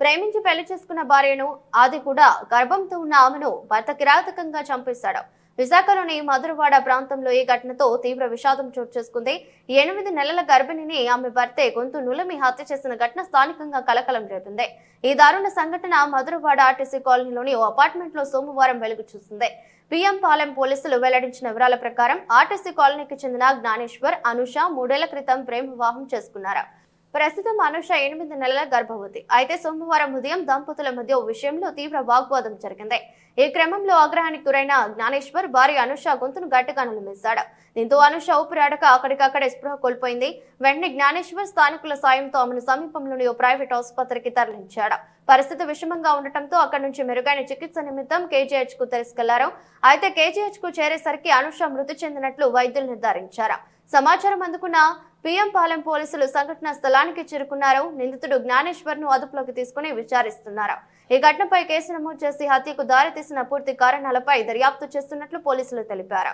ప్రేమించి పెళ్ళి చేసుకున్న భార్యను అది కూడా గర్భంతో ఉన్న ఆమెను భర్త కిరాతకంగా చంపేశాడు. విశాఖలోని మధురవాడ ప్రాంతంలో ఈ ఘటనతో తీవ్ర విషాదం చోటు చేసుకుంది. ఎనిమిది నెలల గర్భిణిని ఆమె భర్తే గొంతు నులమి హత్య చేసిన ఘటన స్థానికంగా కలకలం రేపింది. ఈ దారుణ సంఘటన మధురవాడ ఆర్టీసీ కాలనీలోని ఓ అపార్ట్మెంట్లో సోమవారం వెలుగు చూసింది. పిఎం పాలెం పోలీసులు వెల్లడించిన వివరాల ప్రకారం ఆర్టీసీ కాలనీకి చెందిన జ్ఞానేశ్వర్ అనుష మూడేళ్ళ క్రితం ప్రేమ వివాహం చేసుకున్నారు. ప్రస్తుతం అనుష ఎనిమిది నెలల గర్భవతి. అయితే సోమవారం ఉదయం దంపతుల మధ్య ఓ విషయంలో తీవ్ర వాగ్వాదం జరిగింది. ఈ క్రమంలో ఆగ్రహానికి గురైన జ్ఞానేశ్వర్ భార్య అనుష గొంతును గట్టిగా నిలిమేశాడు. దీంతో అనుష ఊపిరాడక అక్కడికక్కడే స్పృహ కోల్పోయింది. వెంటనే జ్ఞానేశ్వర్ స్థానికుల సాయంతో ఆమెను సమీపంలోని ఓ ప్రైవేట్ ఆసుపత్రికి తరలించాడు. పరిస్థితి విషమంగా ఉండటంతో అక్కడి నుంచి మెరుగైన చికిత్స నిమిత్తం కేజీహెచ్కు తీసుకెళ్ళారు. అయితే కేజీహెచ్కు చేరేసరికి అనుష మృతి చెందినట్లు వైద్యులు నిర్ధారించారు. సమాచారం అందుకున్న పిఎం పాలెం పోలీసులు సంఘటనా స్థలానికి చేరుకున్నారు. నిందితుడు జ్ఞానేశ్వర్ను అదుపులోకి తీసుకుని విచారిస్తున్నారు. ఈ ఘటనపై కేసు నమోదు చేసి హత్యకు దారితీసిన పూర్తి కారణాలపై దర్యాప్తు చేస్తున్నట్లు పోలీసులు తెలిపారు.